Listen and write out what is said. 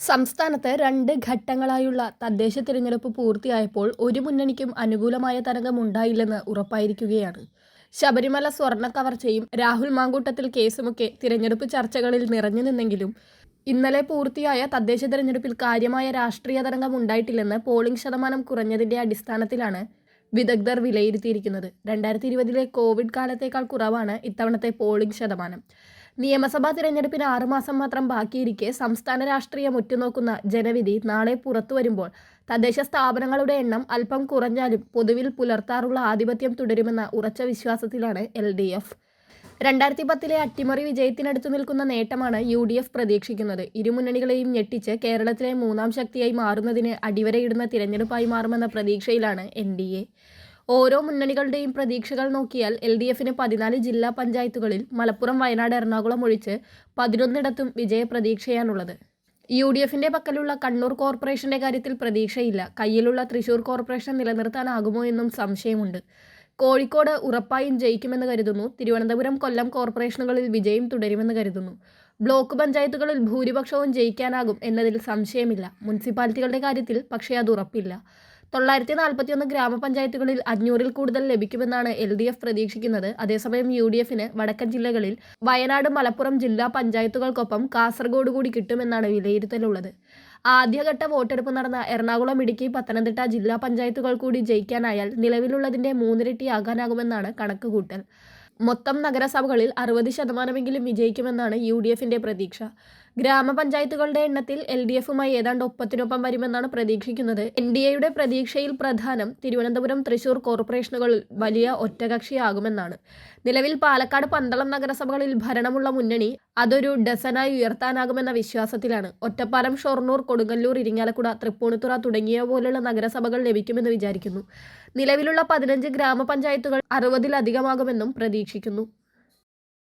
സംസ്ഥാനത്ത് രണ്ട് ഘട്ടങ്ങളായുള്ള തദ്ദേശ തിരഞ്ഞെടുപ്പ് പൂർത്തിയായപ്പോൾ ഒരു മുന്നണിക്കും അനുകൂലമായ തരംഗമുണ്ടായില്ലെന്ന് ഉറപ്പായിരിക്കുകയാണ്. ശബരിമല സ്വർണ കവർച്ചയും രാഹുൽ മാങ്കൂട്ടത്തിൽ കേസുമൊക്കെ തിരഞ്ഞെടുപ്പ് ചർച്ചകളിൽ നിറഞ്ഞു നിന്നെങ്കിലും ഇന്നലെ പൂർത്തിയായ തദ്ദേശ തിരഞ്ഞെടുപ്പിൽ കാര്യമായ രാഷ്ട്രീയ തരംഗം ഉണ്ടായിട്ടില്ലെന്ന് പോളിംഗ് ശതമാനം കുറഞ്ഞതിന്റെ അടിസ്ഥാനത്തിലാണ് വിദഗ്ധർ വിലയിരുത്തിയിരിക്കുന്നത്. രണ്ടായിരത്തി ഇരുപതിലെ കോവിഡ് കാലത്തേക്കാൾ കുറവാണ് ഇത്തവണത്തെ പോളിംഗ് ശതമാനം. നിയമസഭാ തിരഞ്ഞെടുപ്പിന് ആറുമാസം മാത്രം ബാക്കിയിരിക്കെ സംസ്ഥാന രാഷ്ട്രീയം ഉറ്റുനോക്കുന്ന ജനവിധി നാളെ പുറത്തു വരുമ്പോൾ തദ്ദേശ സ്ഥാപനങ്ങളുടെ എണ്ണം അല്പം കുറഞ്ഞാലും പൊതുവിൽ പുലർത്താറുള്ള ആധിപത്യം തുടരുമെന്ന ഉറച്ച വിശ്വാസത്തിലാണ് എൽ ഡി എഫ്. രണ്ടായിരത്തി പത്തിലെ അട്ടിമറി വിജയത്തിനടുത്തു നിൽക്കുന്ന നേട്ടമാണ് യു ഡി എഫ് പ്രതീക്ഷിക്കുന്നത്. ഇരുമുന്നണികളെയും ഞെട്ടിച്ച് കേരളത്തിലെ മൂന്നാം ശക്തിയായി മാറുന്നതിന് അടിവരയിടുന്ന തിരഞ്ഞെടുപ്പായി മാറുമെന്ന പ്രതീക്ഷയിലാണ് എൻ ഡി എ. ഓരോ മുന്നണികളുടെയും പ്രതീക്ഷകൾ നോക്കിയാൽ എൽ ഡി എഫിന് പതിനാല് ജില്ലാ പഞ്ചായത്തുകളിൽ മലപ്പുറം വയനാട് എറണാകുളം ഒഴിച്ച് പതിനൊന്നിടത്തും വിജയപ്രതീക്ഷയാണുള്ളത് യു ഡി എഫിന്റെ പക്കലുള്ള കണ്ണൂർ കോർപ്പറേഷന്റെ കാര്യത്തിൽ പ്രതീക്ഷയില്ല. കയ്യിലുള്ള തൃശൂർ കോർപ്പറേഷൻ നിലനിർത്താനാകുമോ എന്നും സംശയമുണ്ട്. കോഴിക്കോട് ഉറപ്പായും ജയിക്കുമെന്ന് കരുതുന്നു. തിരുവനന്തപുരം കൊല്ലം കോർപ്പറേഷനുകളിൽ വിജയം തുടരുമെന്ന് കരുതുന്നു. ബ്ലോക്ക് പഞ്ചായത്തുകളിൽ ഭൂരിപക്ഷവും ജയിക്കാനാകും എന്നതിൽ സംശയമില്ല. മുനിസിപ്പാലിറ്റികളുടെ കാര്യത്തിൽ പക്ഷേ അത് ഉറപ്പില്ല. തൊള്ളായിരത്തി നാൽപ്പത്തിയൊന്ന് ഗ്രാമപഞ്ചായത്തുകളിൽ അഞ്ഞൂറിൽ കൂടുതൽ ലഭിക്കുമെന്നാണ് എൽ ഡി എഫ് പ്രതീക്ഷിക്കുന്നത്. അതേസമയം യു ഡി എഫിന് വടക്കൻ ജില്ലകളിൽ വയനാട് മലപ്പുറം ജില്ലാ പഞ്ചായത്തുകൾക്കൊപ്പം കാസർഗോഡ് കൂടി കിട്ടുമെന്നാണ് വിലയിരുത്തലുള്ളത്. ആദ്യഘട്ട വോട്ടെടുപ്പ് നടന്ന എറണാകുളം ഇടുക്കി പത്തനംതിട്ട ജില്ലാ പഞ്ചായത്തുകൾ കൂടി ജയിക്കാനായാൽ നിലവിലുള്ളതിന്റെ മൂന്നിരട്ടിയാകാനാകുമെന്നാണ് കണക്കുകൂട്ടൽ. മൊത്തം നഗരസഭകളിൽ അറുപത് ശതമാനമെങ്കിലും വിജയിക്കുമെന്നാണ് യു ഡി എഫിന്റെ പ്രതീക്ഷ. ഗ്രാമപഞ്ചായത്തുകളുടെ എണ്ണത്തിൽ എൽ ഡി എഫുമായി ഏതാണ്ട് ഒപ്പത്തിനൊപ്പം വരുമെന്നാണ് പ്രതീക്ഷിക്കുന്നത്. എൻ ഡി എയുടെ പ്രതീക്ഷയിൽ പ്രധാനം തിരുവനന്തപുരം തൃശൂർ കോർപ്പറേഷനുകളിൽ വലിയ ഒറ്റകക്ഷിയാകുമെന്നാണ്. നിലവിൽ പാലക്കാട് പന്തളം നഗരസഭകളിൽ ഭരണമുള്ള മുന്നണി അതൊരു ഡസനായി ഉയർത്താനാകുമെന്ന വിശ്വാസത്തിലാണ്. ഒറ്റപ്പാലം ഷൊർണൂർ കൊടുങ്ങല്ലൂർ ഇരിങ്ങാലക്കുട തൃപ്പൂണിത്തുറ തുടങ്ങിയ പോലുള്ള നഗരസഭകൾ ലഭിക്കുമെന്ന് വിചാരിക്കുന്നു. നിലവിലുള്ള പതിനഞ്ച് ഗ്രാമപഞ്ചായത്തുകൾ അറുപതിലധികമാകുമെന്നും പ്രതീക്ഷിക്കുന്നു.